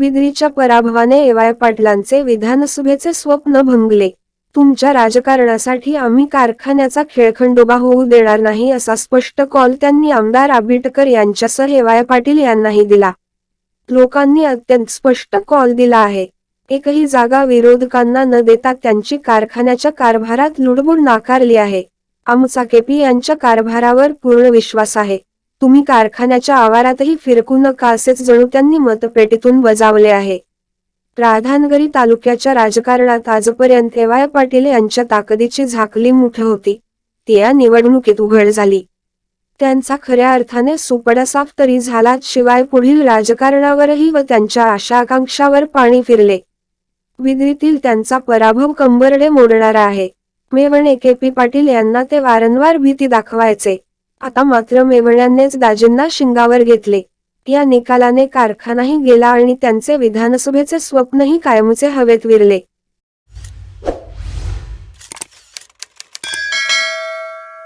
विद्रीच्या पराभवाने एवाय पाटलांचे विधानसभेचे स्वप्न भंगले. तुमच्या राजकारणासाठी आम्ही कारखान्याचा खेळखंडोबा होऊ देणार नाही असा स्पष्ट कॉल त्यांनी आमदार आबिटकर यांच्यासह एवाय पाटील यांनाही दिला. लोकांनी अत्यंत स्पष्ट कॉल दिला आहे. एकही जागा विरोधकांना न देता त्यांची कारखान्याच्या कारभारात लुडबुड नाकारली आहे. आमचा केपी यांच्या कारभारावर पूर्ण विश्वास आहे. तुम्ही कारखान्याच्या आवारातही फिरकू नका असेच जणू त्यांनी मतपेटीतून बजावले आहे. राधानगरी तालुक्याच्या राजकारणात आजपर्यंत एवाय पाटील यांच्या ताकदीची झाकली मुठ होती. ती या निवडणुकीत उघड झाली. त्यांचा खऱ्या अर्थाने सुपडा साफ तरी झाला शिवाय पुढील राजकारणावरही व त्यांच्या आशा आकांक्षावर पाणी फिरले. विद्रीतील त्यांचा पराभव कंबरडे मोडणारा आहे. मेवण एके पी. पाटील यांना ते वारंवार भीती दाखवायचे. आता मात्र मेवण्यानेच दाजींना शिंगावर घेतले. या निकालाने कारखानाही गेला आणि त्यांचे विधानसभेचे स्वप्नही कायमचे हवेत विरले.